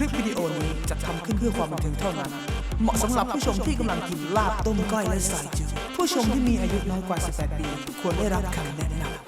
คลิปวิดีโอนี้จะทำขึ้นเพื่อความบันเทิงเท่านั้น เหมาะสำหรับผู้ชมที่กำลังกินลาบต้มก้อยและสายจืดผู้ชมที่มีอายุน้อยกว่า 18 ปี ควรได้รับคำแนะนำ